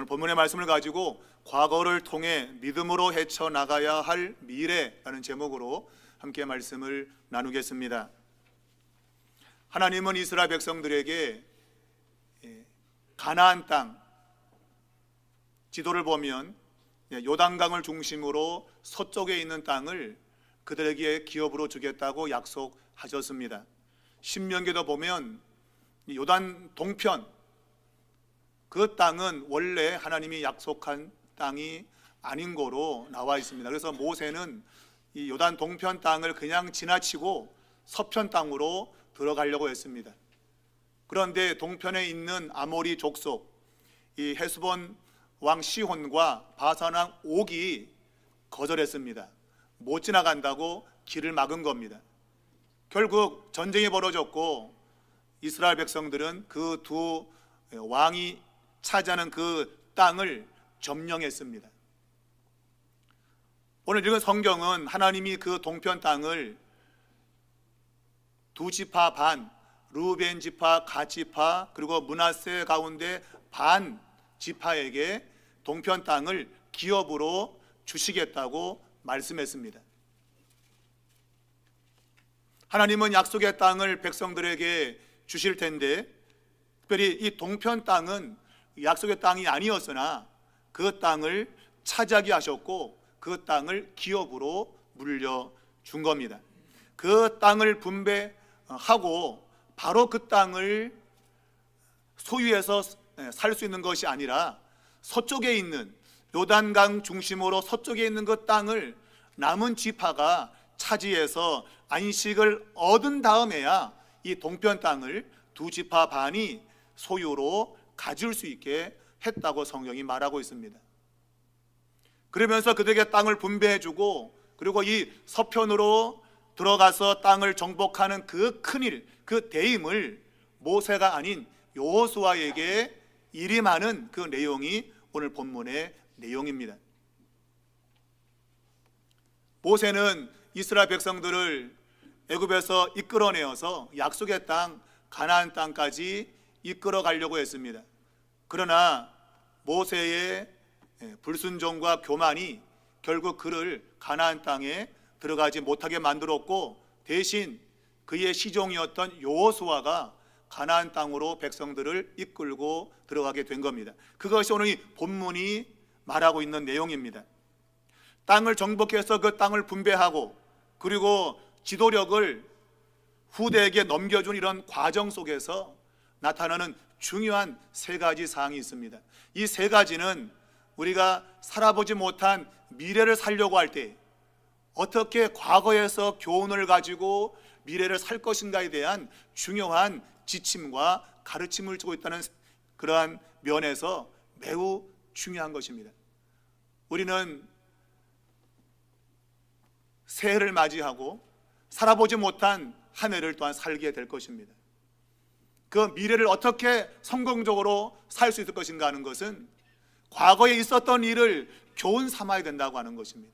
오늘 본문의 말씀을 가지고 과거를 통해 믿음으로 헤쳐 나가야 할 미래라는 제목으로 함께 말씀을 나누겠습니다. 하나님은 이스라엘 백성들에게 예, 가나안 땅 지도를 보면 예, 요단강을 중심으로 서쪽에 있는 땅을 그들에게 기업으로 주겠다고 약속하셨습니다. 신명기도 보면 이 요단 동편 그 땅은 원래 하나님이 약속한 땅이 아닌 거로 나와 있습니다. 그래서 모세는 이 요단 동편 땅을 그냥 지나치고 서편 땅으로 들어가려고 했습니다. 그런데 동편에 있는 아모리 족속 이 헤스본 왕 시혼과 바산 왕 옥이 거절했습니다. 못 지나간다고 길을 막은 겁니다. 결국 전쟁이 벌어졌고 이스라엘 백성들은 그 두 왕이 차지하는 그 땅을 점령했습니다. 오늘 읽은 성경은 하나님이 그 동편 땅을 두 지파 반, 루벤 지파, 가 지파, 그리고 문하세 가운데 반 지파에게 동편 땅을 기업으로 주시겠다고 말씀했습니다. 하나님은 약속의 땅을 백성들에게 주실 텐데 특별히 이 동편 땅은 약속의 땅이 아니었으나 그 땅을 차지하게 하셨고 그 땅을 기업으로 물려 준 겁니다. 그 땅을 분배하고 바로 그 땅을 소유해서 살 수 있는 것이 아니라 서쪽에 있는 요단강 중심으로 서쪽에 있는 그 땅을 남은 지파가 차지해서 안식을 얻은 다음에야 이 동편 땅을 두 지파 반이 소유로 가질 수 있게 했다고 성경이 말하고 있습니다. 그러면서 그들에게 땅을 분배해주고 그리고 이 서편으로 들어가서 땅을 정복하는 그 큰일, 그 대임을 모세가 아닌 여호수아에게 일임하는 그 내용이 오늘 본문의 내용입니다. 모세는 이스라엘 백성들을 애굽에서 이끌어내어서 약속의 땅 가나안 땅까지 이끌어 가려고 했습니다. 그러나 모세의 예, 불순종과 교만이 결국 그를 가나안 땅에 들어가지 못하게 만들었고 대신 그의 시종이었던 여호수아가 가나안 땅으로 백성들을 이끌고 들어가게 된 겁니다. 그것이 오늘 이 본문이 말하고 있는 내용입니다. 땅을 정복해서 그 땅을 분배하고 그리고 지도력을 후대에게 넘겨준 이런 과정 속에서 나타나는 중요한 세 가지 사항이 있습니다. 이 세 가지는 우리가 살아보지 못한 미래를 살려고 할 때 어떻게 과거에서 교훈을 가지고 미래를 살 것인가에 대한 중요한 지침과 가르침을 주고 있다는 그러한 면에서 매우 중요한 것입니다. 우리는 새해를 맞이하고 살아보지 못한 한 해를 또한 살게 될 것입니다. 그 미래를 어떻게 성공적으로 살 수 있을 것인가 하는 것은 과거에 있었던 일을 교훈 삼아야 된다고 하는 것입니다.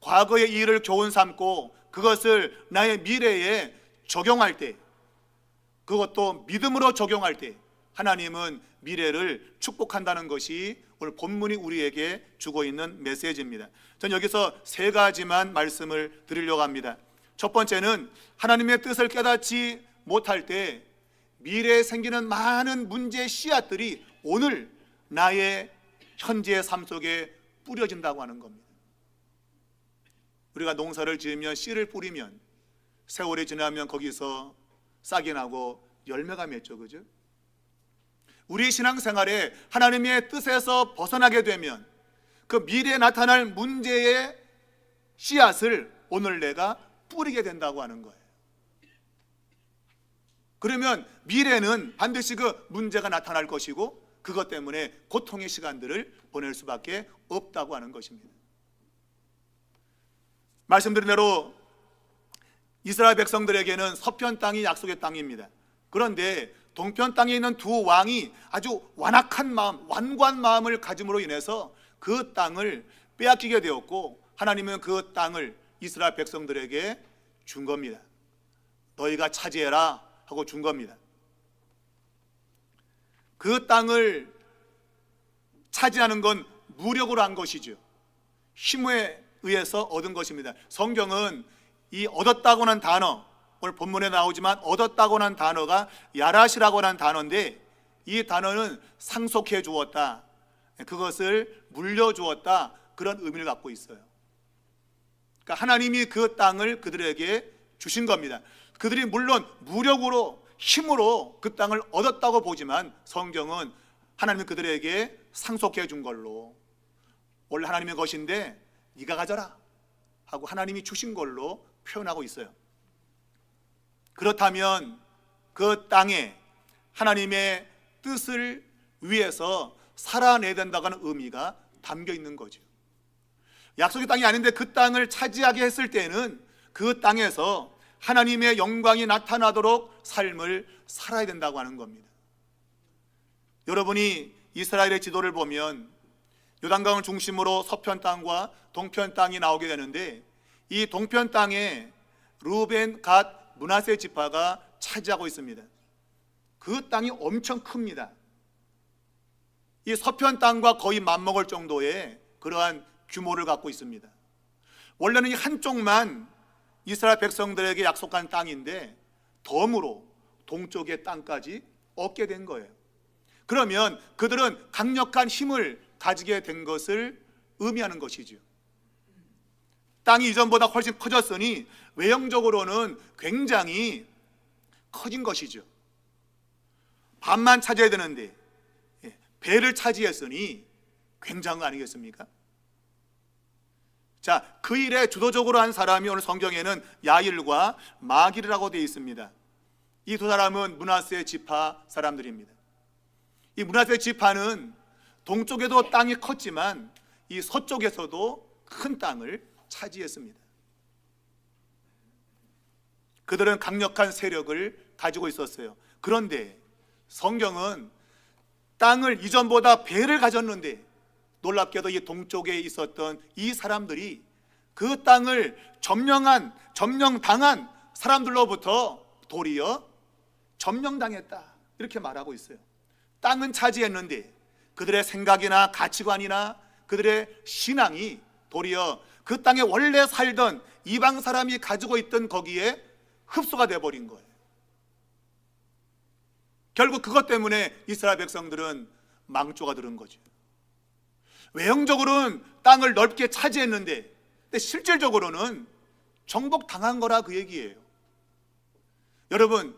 과거의 일을 교훈 삼고 그것을 나의 미래에 적용할 때 그것도 믿음으로 적용할 때 하나님은 미래를 축복한다는 것이 오늘 본문이 우리에게 주고 있는 메시지입니다. 전 여기서 세 가지만 말씀을 드리려고 합니다. 첫 번째는 하나님의 뜻을 깨닫지 못할 때 미래에 생기는 많은 문제의 씨앗들이 오늘 나의 현재의 삶 속에 뿌려진다고 하는 겁니다. 우리가 농사를 지으면 씨를 뿌리면 세월이 지나면 거기서 싹이 나고 열매가 맺죠. 그죠? 우리 신앙생활에 하나님의 뜻에서 벗어나게 되면 그 미래에 나타날 문제의 씨앗을 오늘 내가 뿌리게 된다고 하는 거예요. 그러면 미래는 반드시 그 문제가 나타날 것이고 그것 때문에 고통의 시간들을 보낼 수밖에 없다고 하는 것입니다. 말씀드린 대로 이스라엘 백성들에게는 서편 땅이 약속의 땅입니다. 그런데 동편 땅에 있는 두 왕이 아주 완악한 마음, 완고한 마음을 가짐으로 인해서 그 땅을 빼앗기게 되었고 하나님은 그 땅을 이스라엘 백성들에게 준 겁니다. 너희가 차지해라 하고 준 겁니다. 그 땅을 차지하는 건 무력으로 한 것이죠. 힘에 의해서 얻은 것입니다. 성경은 이 얻었다고 한 단어 오늘 본문에 나오지만 얻었다고 한 단어가 야라시라고 하는 단어인데 이 단어는 상속해 주었다. 그것을 물려 주었다. 그런 의미를 갖고 있어요. 그러니까 하나님이 그 땅을 그들에게 주신 겁니다. 그들이 물론 무력으로 힘으로 그 땅을 얻었다고 보지만 성경은 하나님이 그들에게 상속해 준 걸로 원래 하나님의 것인데 네가 가져라 하고 하나님이 주신 걸로 표현하고 있어요. 그렇다면 그 땅에 하나님의 뜻을 위해서 살아내야 된다는 의미가 담겨 있는 거죠. 약속의 땅이 아닌데 그 땅을 차지하게 했을 때는 그 땅에서 하나님의 영광이 나타나도록 삶을 살아야 된다고 하는 겁니다. 여러분이 이스라엘의 지도를 보면 요단강을 중심으로 서편 땅과 동편 땅이 나오게 되는데 이 동편 땅에 루벤, 갓, 문하세 지파가 차지하고 있습니다. 그 땅이 엄청 큽니다. 이 서편 땅과 거의 맞먹을 정도의 그러한 규모를 갖고 있습니다. 원래는 이 한쪽만 이스라엘 백성들에게 약속한 땅인데 덤으로 동쪽의 땅까지 얻게 된 거예요. 그러면 그들은 강력한 힘을 가지게 된 것을 의미하는 것이죠. 땅이 이전보다 훨씬 커졌으니 외형적으로는 굉장히 커진 것이죠. 반만 차지해야 되는데 예, 배를 차지했으니 굉장한 거 아니겠습니까? 자, 그 일에 주도적으로 한 사람이 오늘 성경에는 야일과 마길이라고 되어 있습니다. 이 두 사람은 문하세 지파 사람들입니다. 이 문하세 지파는 동쪽에도 땅이 컸지만 이 서쪽에서도 큰 땅을 차지했습니다. 그들은 강력한 세력을 가지고 있었어요. 그런데 성경은 땅을 이전보다 배를 가졌는데 놀랍게도 이 동쪽에 있었던 이 사람들이 그 땅을 점령한 점령당한 사람들로부터 도리어 점령당했다 이렇게 말하고 있어요. 땅은 차지했는데 그들의 생각이나 가치관이나 그들의 신앙이 도리어 그 땅에 원래 살던 이방 사람이 가지고 있던 거기에 흡수가 돼 버린 거예요. 결국 그것 때문에 이스라엘 백성들은 망조가 들은 거죠. 외형적으로는 땅을 넓게 차지했는데 근데 실질적으로는 정복 당한 거라 그 얘기예요. 여러분,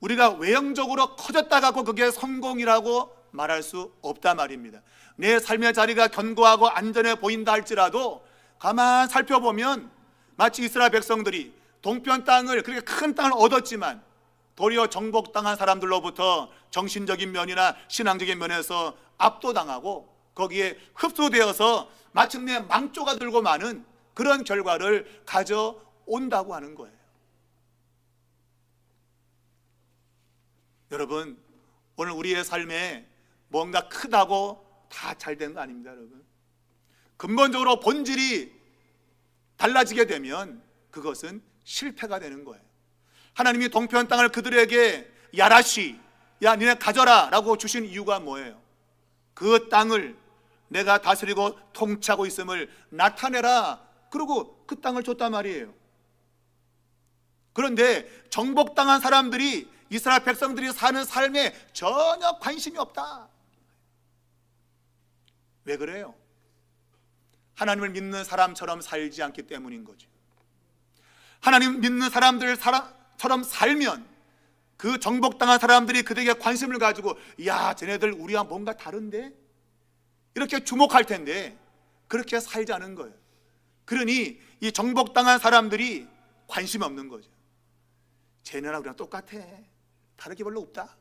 우리가 외형적으로 커졌다 갖고 그게 성공이라고 말할 수 없다 말입니다. 내 삶의 자리가 견고하고 안전해 보인다 할지라도 가만 살펴보면 마치 이스라엘 백성들이 동편 땅을 그렇게 큰 땅을 얻었지만 도리어 정복당한 사람들로부터 정신적인 면이나 신앙적인 면에서 압도당하고 거기에 흡수되어서 마침내 망조가 들고 마는 그런 결과를 가져온다고 하는 거예요. 여러분, 오늘 우리의 삶에 뭔가 크다고 다 잘 되는 거 아닙니다, 여러분. 근본적으로 본질이 달라지게 되면 그것은 실패가 되는 거예요. 하나님이 동편 땅을 그들에게 야라시, 야, 니네 가져라 라고 주신 이유가 뭐예요? 그 땅을 내가 다스리고 통치하고 있음을 나타내라. 그리고 그 땅을 줬단 말이에요. 그런데 정복당한 사람들이 이스라엘 백성들이 사는 삶에 전혀 관심이 없다. 왜 그래요? 하나님을 믿는 사람처럼 살지 않기 때문인 거죠. 하나님 믿는 사람들처럼 살면 그 정복당한 사람들이 그들에게 관심을 가지고 야, 쟤네들 우리와 뭔가 다른데? 이렇게 주목할 텐데 그렇게 살지 않은 거예요. 그러니 이 정복당한 사람들이 관심 없는 거죠. 쟤네랑 우리랑 똑같아. 다를 게 별로 없다.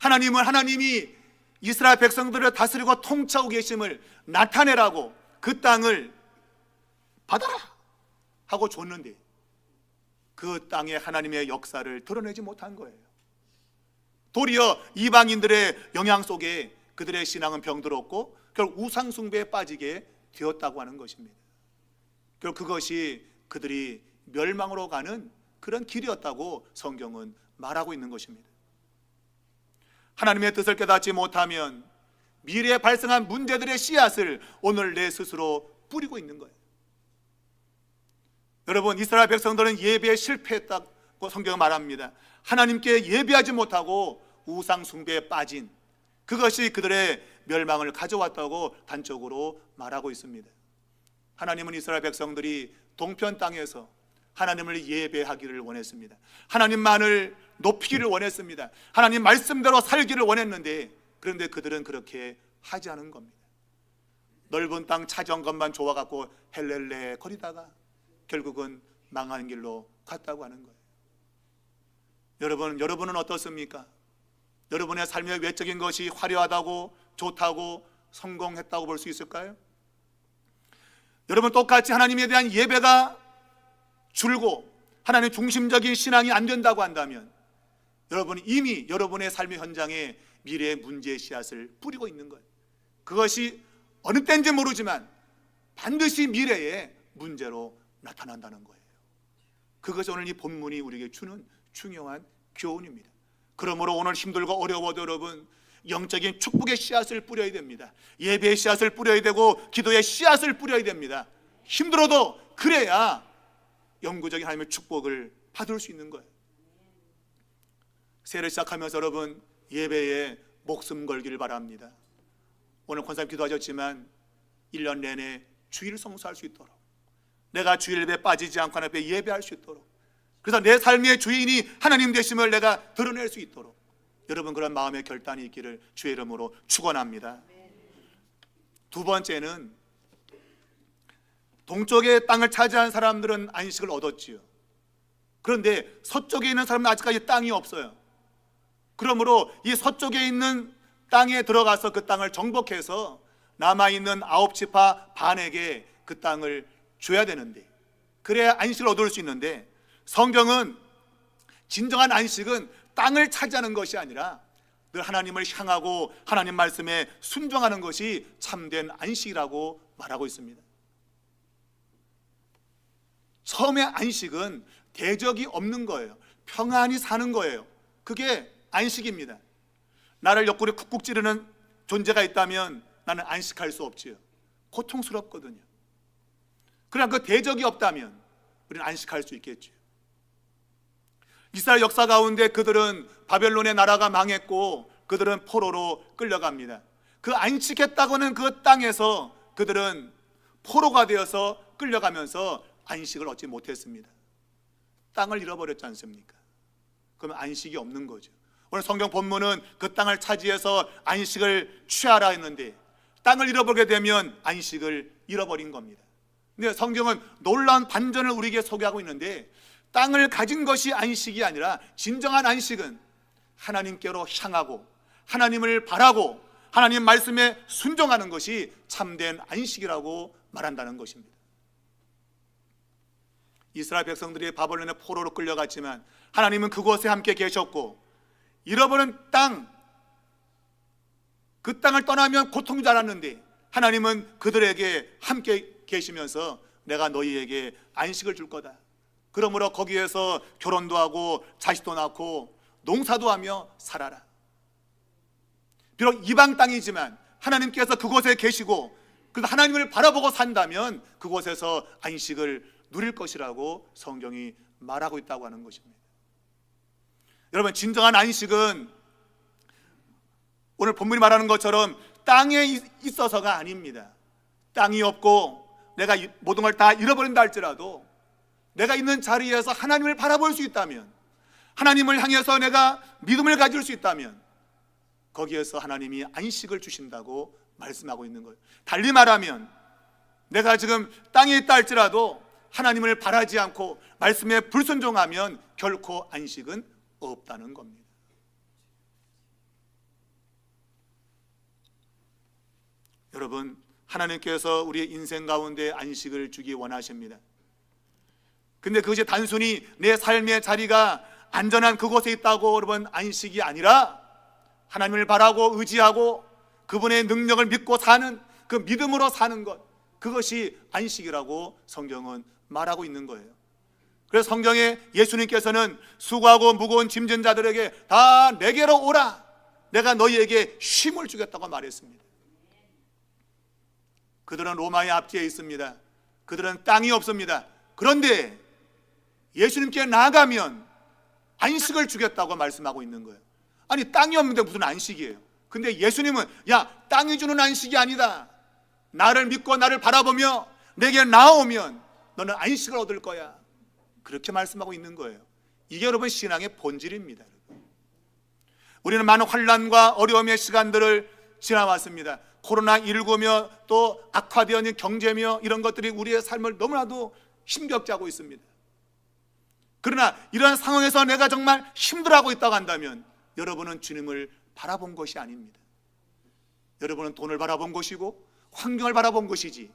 하나님은 하나님이 이스라엘 백성들을 다스리고 통치하고 계심을 나타내라고 그 땅을 받아라 하고 줬는데 그 땅에 하나님의 역사를 드러내지 못한 거예요. 도리어 이방인들의 영향 속에 그들의 신앙은 병들었고 결국 우상 숭배에 빠지게 되었다고 하는 것입니다. 결국 그것이 그들이 멸망으로 가는 그런 길이었다고 성경은 말하고 있는 것입니다. 하나님의 뜻을 깨닫지 못하면 미래에 발생한 문제들의 씨앗을 오늘 내 스스로 뿌리고 있는 거예요. 여러분 이스라엘 백성들은 예배에 실패했다고 성경은 말합니다. 하나님께 예배하지 못하고 우상 숭배에 빠진 그것이 그들의 멸망을 가져왔다고 단적으로 말하고 있습니다. 하나님은 이스라엘 백성들이 동편 땅에서 하나님을 예배하기를 원했습니다. 하나님만을 높이기를 원했습니다. 하나님 말씀대로 살기를 원했는데 그런데 그들은 그렇게 하지 않은 겁니다. 넓은 땅 차지한 것만 좋아갖고 헬렐레 거리다가 결국은 망하는 길로 갔다고 하는 거예요. 여러분, 여러분은 어떻습니까? 여러분의 삶의 외적인 것이 화려하다고 좋다고 성공했다고 볼 수 있을까요? 여러분 똑같이 하나님에 대한 예배가 줄고 하나님 중심적인 신앙이 안 된다고 한다면 여러분 이미 여러분의 삶의 현장에 미래의 문제의 씨앗을 뿌리고 있는 거예요. 그것이 어느 때인지 모르지만 반드시 미래에 문제로 나타난다는 거예요. 그것이 오늘 이 본문이 우리에게 주는 중요한 교훈입니다. 그러므로 오늘 힘들고 어려워도 여러분 영적인 축복의 씨앗을 뿌려야 됩니다. 예배의 씨앗을 뿌려야 되고 기도의 씨앗을 뿌려야 됩니다. 힘들어도 그래야 영구적인 하나님의 축복을 받을 수 있는 거예요. 새해를 시작하면서 여러분 예배에 목숨 걸기를 바랍니다. 오늘 권사님 기도하셨지만 1년 내내 주일 성수할 수 있도록 내가 주일 예배 빠지지 않고 하나님 앞에 예배할 수 있도록 그래서 내 삶의 주인이 하나님 되심을 내가 드러낼 수 있도록 여러분 그런 마음의 결단이 있기를 주의 이름으로 축원합니다. 두 번째는 동쪽의 땅을 차지한 사람들은 안식을 얻었지요. 그런데 서쪽에 있는 사람은 아직까지 땅이 없어요. 그러므로 이 서쪽에 있는 땅에 들어가서 그 땅을 정복해서 남아 있는 아홉 지파 반에게 그 땅을 줘야 되는데 그래야 안식을 얻을 수 있는데 성경은 진정한 안식은 땅을 차지하는 것이 아니라 늘 하나님을 향하고 하나님 말씀에 순종하는 것이 참된 안식이라고 말하고 있습니다. 처음에 안식은 대적이 없는 거예요. 평안히 사는 거예요. 그게 안식입니다. 나를 옆구리 쿡쿡 찌르는 존재가 있다면 나는 안식할 수 없지요. 고통스럽거든요. 그러나 그 대적이 없다면 우리는 안식할 수 있겠지요. 이스라엘 역사 가운데 그들은 바벨론의 나라가 망했고 그들은 포로로 끌려갑니다. 그 안식했다고는 그 땅에서 그들은 포로가 되어서 끌려가면서 안식을 얻지 못했습니다. 땅을 잃어버렸지 않습니까? 그러면 안식이 없는 거죠. 오늘 성경 본문은 그 땅을 차지해서 안식을 취하라 했는데 땅을 잃어버리게 되면 안식을 잃어버린 겁니다. 근데 성경은 놀라운 반전을 우리에게 소개하고 있는데 땅을 가진 것이 안식이 아니라 진정한 안식은 하나님께로 향하고 하나님을 바라고 하나님 말씀에 순종하는 것이 참된 안식이라고 말한다는 것입니다. 이스라엘 백성들이 바벨론의 포로로 끌려갔지만 하나님은 그곳에 함께 계셨고 잃어버린 땅, 그 땅을 떠나면 고통이 자랐는데 하나님은 그들에게 함께 계시면서 내가 너희에게 안식을 줄 거다. 그러므로 거기에서 결혼도 하고 자식도 낳고 농사도 하며 살아라. 비록 이방 땅이지만 하나님께서 그곳에 계시고 그 하나님을 바라보고 산다면 그곳에서 안식을 누릴 것이라고 성경이 말하고 있다고 하는 것입니다. 여러분 진정한 안식은 오늘 본문이 말하는 것처럼 땅에 있어서가 아닙니다. 땅이 없고 내가 모든 걸 다 잃어버린다 할지라도 내가 있는 자리에서 하나님을 바라볼 수 있다면 하나님을 향해서 내가 믿음을 가질 수 있다면 거기에서 하나님이 안식을 주신다고 말씀하고 있는 거예요. 달리 말하면 내가 지금 땅에 있다 할지라도 하나님을 바라지 않고 말씀에 불순종하면 결코 안식은 없다는 겁니다. 여러분, 하나님께서 우리의 인생 가운데 안식을 주기 원하십니다. 근데 그것이 단순히 내 삶의 자리가 안전한 그곳에 있다고 여러분 안식이 아니라 하나님을 바라고 의지하고 그분의 능력을 믿고 사는 그 믿음으로 사는 것 그것이 안식이라고 성경은 말하고 있는 거예요. 그래서 성경에 예수님께서는 수고하고 무거운 짐진 자들에게 다 내게로 오라. 내가 너희에게 쉼을 주겠다고 말했습니다. 그들은 로마의 앞뒤에 있습니다. 그들은 땅이 없습니다. 그런데 예수님께 나가면 안식을 주겠다고 말씀하고 있는 거예요. 아니 땅이 없는데 무슨 안식이에요? 근데 예수님은 야 땅이 주는 안식이 아니다. 나를 믿고 나를 바라보며 내게 나오면 너는 안식을 얻을 거야. 그렇게 말씀하고 있는 거예요. 이게 여러분 신앙의 본질입니다. 우리는 많은 환란과 어려움의 시간들을 지나왔습니다. 코로나 19며 또 악화되어 경제며 이런 것들이 우리의 삶을 너무나도 힘겹게 하고 있습니다. 그러나 이러한 상황에서 내가 정말 힘들어하고 있다고 한다면 여러분은 주님을 바라본 것이 아닙니다. 여러분은 돈을 바라본 것이고 환경을 바라본 것이지.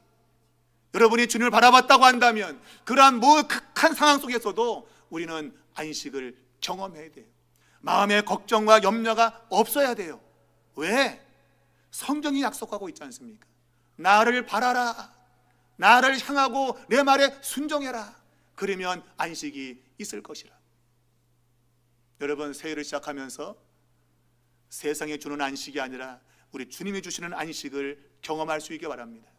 여러분이 주님을 바라봤다고 한다면 그러한 뭐 극한 상황 속에서도 우리는 안식을 경험해야 돼요. 마음의 걱정과 염려가 없어야 돼요. 왜? 성경이 약속하고 있지 않습니까? 나를 바라라. 나를 향하고 내 말에 순종해라. 그러면 안식이 있을 것이라. 여러분 새해를 시작하면서 세상에 주는 안식이 아니라 우리 주님이 주시는 안식을 경험할 수 있게 바랍니다.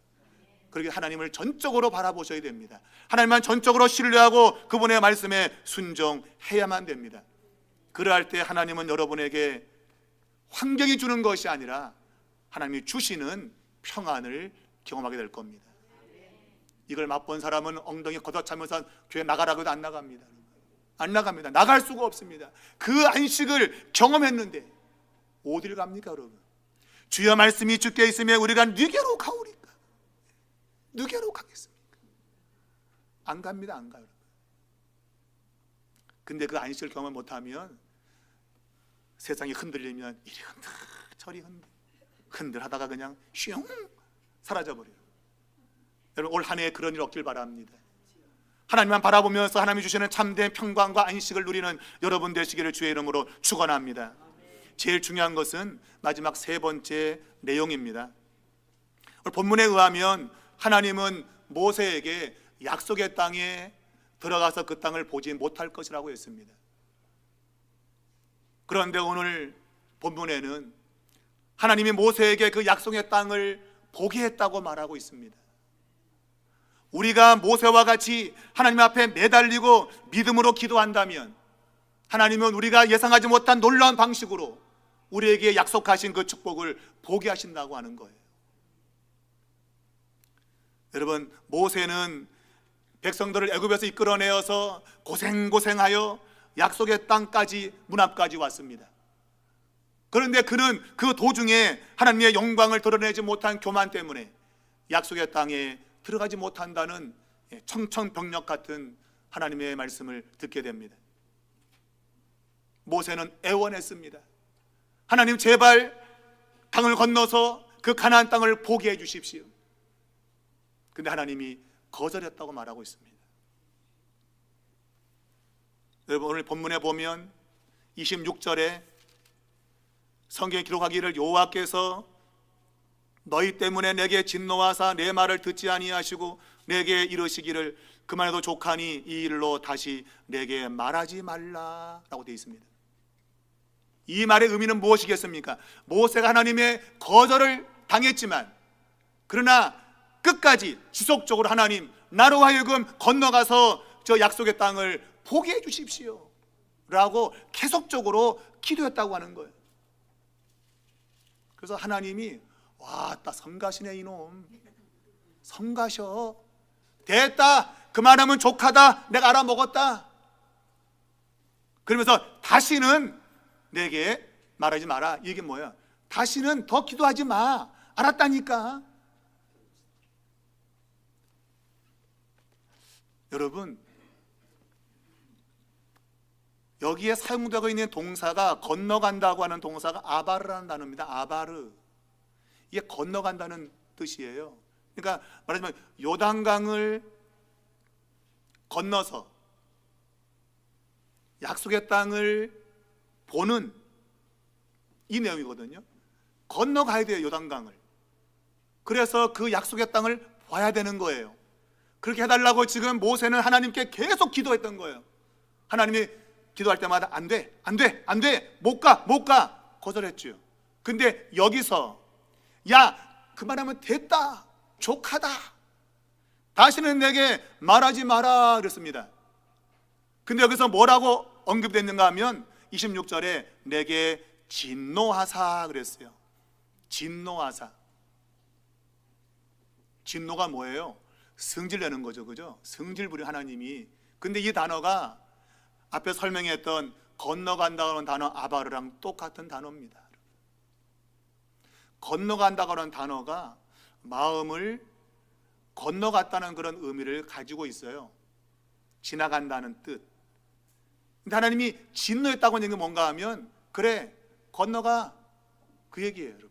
그렇게 하나님을 전적으로 바라보셔야 됩니다. 하나님만 전적으로 신뢰하고 그분의 말씀에 순종해야만 됩니다. 그러할 때 하나님은 여러분에게 환경이 주는 것이 아니라 하나님이 주시는 평안을 경험하게 될 겁니다. 이걸 맛본 사람은 엉덩이 걷어차면서 교회 나가라고 해도 안 나갑니다. 안 나갑니다. 나갈 수가 없습니다. 그 안식을 경험했는데 어딜 갑니까, 여러분? 주여 말씀이 주께 있으면 우리가 누게로 가오리까? 누게로 가겠습니까? 안 갑니다, 안 가요. 근데 그 안식을 경험 못하면 세상이 흔들리면 이리 흔들, 저리 흔들, 흔들 하다가 그냥 슝 사라져 버려요. 여러분 올 한 해 그런 일 없길 바랍니다. 하나님만 바라보면서 하나님이 주시는 참된 평강과 안식을 누리는 여러분 되시기를 주의 이름으로 축원합니다. 제일 중요한 것은 마지막 세 번째 내용입니다. 본문에 의하면 하나님은 모세에게 약속의 땅에 들어가서 그 땅을 보지 못할 것이라고 했습니다. 그런데 오늘 본문에는 하나님이 모세에게 그 약속의 땅을 보게 했다고 말하고 있습니다. 우리가 모세와 같이 하나님 앞에 매달리고 믿음으로 기도한다면 하나님은 우리가 예상하지 못한 놀라운 방식으로 우리에게 약속하신 그 축복을 보게 하신다고 하는 거예요. 여러분, 모세는 백성들을 애굽에서 이끌어내어서 고생고생하여 약속의 땅까지 문 앞까지 왔습니다. 그런데 그는 그 도중에 하나님의 영광을 드러내지 못한 교만 때문에 약속의 땅에 들어가지 못한다는 청천벽력 같은 하나님의 말씀을 듣게 됩니다. 모세는 애원했습니다. 하나님 제발 강을 건너서 그 가나안 땅을 보게 해 주십시오. 근데 하나님이 거절했다고 말하고 있습니다. 여러분 오늘 본문에 보면 26절에 성경에 기록하기를 여호와께서 너희 때문에 내게 진노하사 내 말을 듣지 아니하시고 내게 이르시기를 그만해도 족하니 이 일로 다시 내게 말하지 말라라고 되어 있습니다. 이 말의 의미는 무엇이겠습니까? 모세가 하나님의 거절을 당했지만 그러나 끝까지 지속적으로 하나님 나로 하여금 건너가서 저 약속의 땅을 보게 해 주십시오. 라고 계속적으로 기도했다고 하는 거예요. 그래서 하나님이 와따 성가시네 이놈. 성가셔. 됐다. 그만하면 족하다. 내가 알아먹었다. 그러면서 다시는 내게 말하지 마라. 이게 뭐야? 다시는 더 기도하지 마. 알았다니까. 여러분 여기에 사용되고 있는 동사가 건너간다고 하는 동사가 아바르라는 단어입니다. 아바르 이게 건너간다는 뜻이에요. 그러니까 말하자면 요단강을 건너서 약속의 땅을 보는 이 내용이거든요. 건너가야 돼요, 요단강을. 그래서 그 약속의 땅을 봐야 되는 거예요. 그렇게 해달라고 지금 모세는 하나님께 계속 기도했던 거예요. 하나님이 기도할 때마다 안 돼, 안 돼, 안 돼, 못 가, 못 가. 거절했죠. 근데 여기서 야 그만하면 됐다 족하다 다시는 내게 말하지 마라 그랬습니다. 근데 여기서 뭐라고 언급됐는가 하면 26절에 내게 진노하사 그랬어요. 진노하사. 진노가 뭐예요? 성질 내는 거죠. 그죠? 성질 부리 하나님이. 근데 이 단어가 앞에 설명했던 건너간다는 단어 아바르랑 똑같은 단어입니다. 건너간다는 단어가 마음을 건너갔다는 그런 의미를 가지고 있어요. 지나간다는 뜻. 하나님이 진노했다고 하는 게 뭔가 하면 그래 건너가 그 얘기예요, 여러분.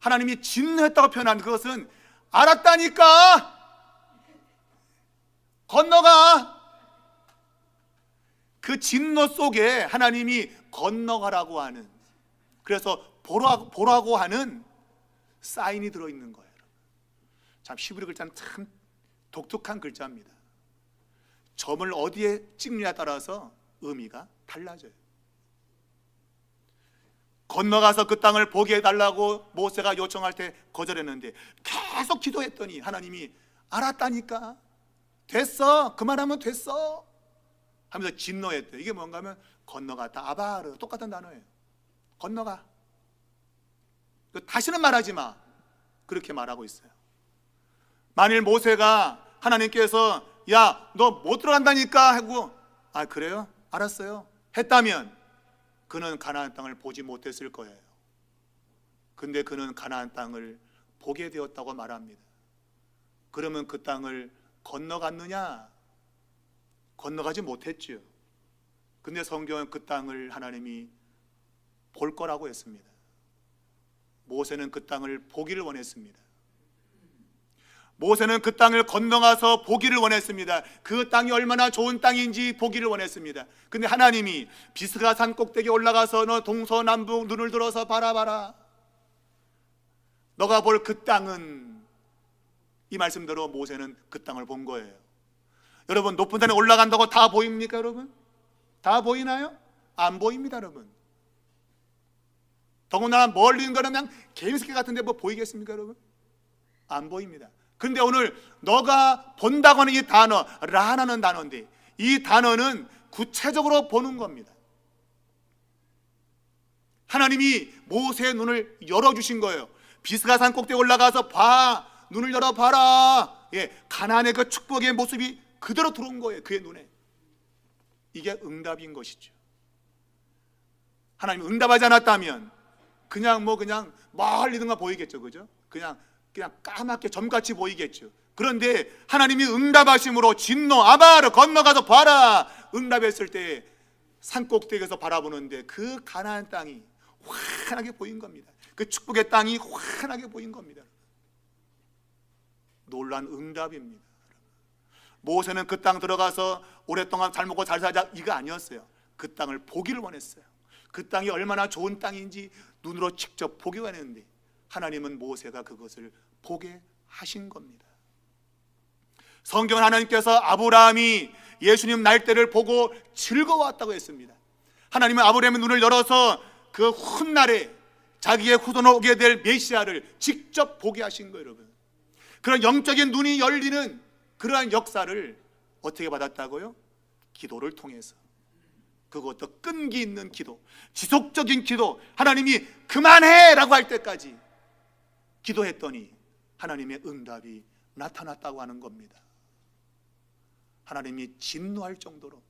하나님이 진노했다고 표현한 그것은 알았다니까 건너가 그 진노 속에 하나님이 건너가라고 하는 그래서 보라고, 보라고 하는 사인이 들어 있는 거예요. 참 히브리 글자는 참 독특한 글자입니다. 점을 어디에 찍느냐에 따라서 의미가 달라져요. 건너가서 그 땅을 보게 해달라고 모세가 요청할 때 거절했는데 계속 기도했더니 하나님이 알았다니까. 됐어. 그만하면 됐어. 하면서 진노했대 이게 뭔가 하면 건너갔다. 아바르. 똑같은 단어예요. 건너가. 그 다시는 말하지 마 그렇게 말하고 있어요 만일 모세가 하나님께서 야 너 못 들어간다니까 하고 아 그래요 알았어요 했다면 그는 가나안 땅을 보지 못했을 거예요. 근데 그는 가나안 땅을 보게 되었다고 말합니다. 그러면 그 땅을 건너갔느냐? 건너가지 못했지요. 근데 성경은 그 땅을 하나님이 볼 거라고 했습니다. 모세는 그 땅을 보기를 원했습니다. 모세는 그 땅을 건너가서 보기를 원했습니다. 그 땅이 얼마나 좋은 땅인지 보기를 원했습니다. 근데 하나님이 비스가 산 꼭대기에 올라가서 너 동서남북 눈을 들어서 바라봐라. 너가 볼 그 땅은 이 말씀대로 모세는 그 땅을 본 거예요. 여러분 높은 산에 올라간다고 다 보입니까, 여러분? 다 보이나요? 안 보입니다, 여러분. 더구나 멀리 있는 거는 그냥 개미새끼 같은데 뭐 보이겠습니까, 여러분? 안 보입니다. 근데 오늘 너가 본다고 하는 이 단어 라라는 단어인데 이 단어는 구체적으로 보는 겁니다. 하나님이 모세의 눈을 열어주신 거예요. 비스가산 꼭대기 올라가서 봐 눈을 열어 봐라. 예, 가나안의 그 축복의 모습이 그대로 들어온 거예요. 그의 눈에 이게 응답인 것이죠. 하나님 응답하지 않았다면 그냥 뭐 그냥 멀리든가 보이겠죠, 그죠? 그냥 그냥 까맣게 점같이 보이겠죠. 그런데 하나님이 응답하심으로 진노 아바르 건너가서 봐라 응답했을 때 산꼭대기에서 바라보는데 그 가나안 땅이 환하게 보인 겁니다. 그 축복의 땅이 환하게 보인 겁니다. 놀란 응답입니다. 모세는 그 땅 들어가서 오랫동안 잘 먹고 잘 살자 이거 아니었어요. 그 땅을 보기를 원했어요. 그 땅이 얼마나 좋은 땅인지 눈으로 직접 보기 원했는데 하나님은 모세가 그것을 보게 하신 겁니다. 성경은 하나님께서 아브라함이 예수님 날 때를 보고 즐거워했다고 했습니다. 하나님은 아브라함의 눈을 열어서 그 훗날에 자기의 후손 오게 될 메시아를 직접 보게 하신 거예요, 여러분. 그런 영적인 눈이 열리는 그러한 역사를 어떻게 받았다고요? 기도를 통해서. 그것도 끈기 있는 기도, 지속적인 기도, 하나님이 그만해 라고 할 때까지 기도했더니 하나님의 응답이 나타났다고 하는 겁니다. 하나님이 진노할 정도로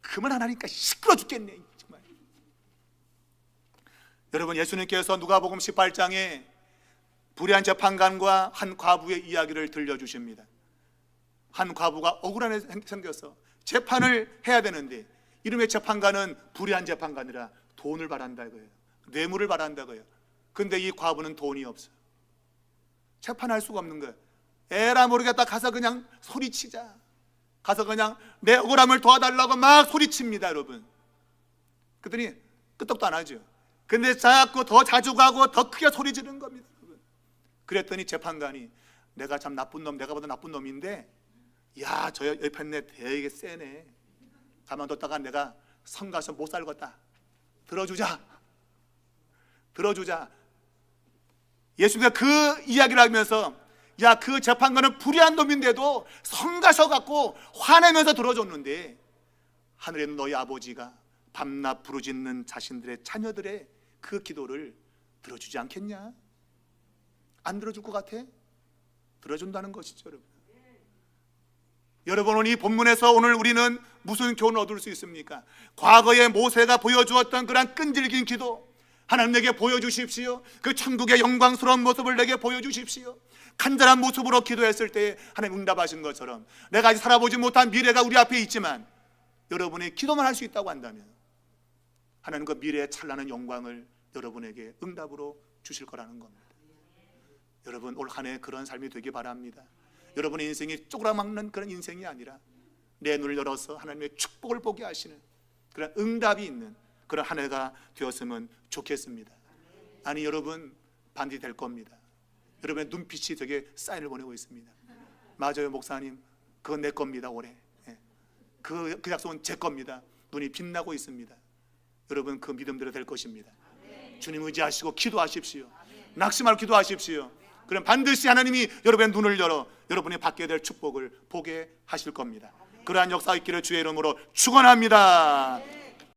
그만하니까 시끄러 죽겠네 정말. 여러분 예수님께서 누가복음 18장에 불의한 재판관과 한 과부의 이야기를 들려주십니다. 한 과부가 억울한 애 생겨서 재판을 해야 되는데 이름의 재판관은 불의한 재판관이라 돈을 바란다고요. 뇌물을 바란다고요. 근데 이 과부는 돈이 없어. 재판할 수가 없는 거예요. 에라 모르겠다 가서 그냥 소리치자. 가서 그냥 내 억울함을 도와달라고 막 소리칩니다, 여러분. 그랬더니 끄떡도 안 하죠. 근데 자꾸 더 자주 가고 더 크게 소리 지르는 겁니다. 여러분. 그랬더니 재판관이 내가 참 나쁜 놈, 내가 보다 나쁜 놈인데 야, 저 옆에 내 되게 세네. 가만뒀다가 내가 성 가서 못 살겠다. 들어주자. 들어주자. 예수님께서 그 이야기를 하면서 야 그 재판관은 불의한 놈인데도 성 가셔 갖고 화내면서 들어줬는데 하늘에 있는 너희 아버지가 밤낮 부르짖는 자신들의 자녀들의 그 기도를 들어주지 않겠냐? 안 들어줄 것 같아? 들어준다는 것이죠, 여러분. 여러분 이 본문에서 오늘 우리는 무슨 교훈을 얻을 수 있습니까? 과거에 모세가 보여주었던 그런 끈질긴 기도 하나님 내게 보여주십시오. 그 천국의 영광스러운 모습을 내게 보여주십시오. 간절한 모습으로 기도했을 때 하나님 응답하신 것처럼 내가 아직 살아보지 못한 미래가 우리 앞에 있지만 여러분이 기도만 할 수 있다고 한다면 하나님 그 미래의 찬란한 영광을 여러분에게 응답으로 주실 거라는 겁니다. 여러분 올 한 해 그런 삶이 되기 바랍니다. 여러분의 인생이 쪼그라막는 그런 인생이 아니라 내 눈을 열어서 하나님의 축복을 보게 하시는 그런 응답이 있는 그런 한 해가 되었으면 좋겠습니다. 아니 여러분 반드시 될 겁니다. 여러분의 눈빛이 되게 사인을 보내고 있습니다. 맞아요 목사님 그건 내 겁니다 올해. 예. 그, 그 약속은 제 겁니다. 눈이 빛나고 있습니다. 여러분 그 믿음대로 될 것입니다. 주님 의지하시고 기도하십시오. 낙심할 기도하십시오. 그럼 반드시 하나님이 여러분의 눈을 열어 여러분이 받게 될 축복을 보게 하실 겁니다. 그러한 역사 있기를 주의 이름으로 축원합니다.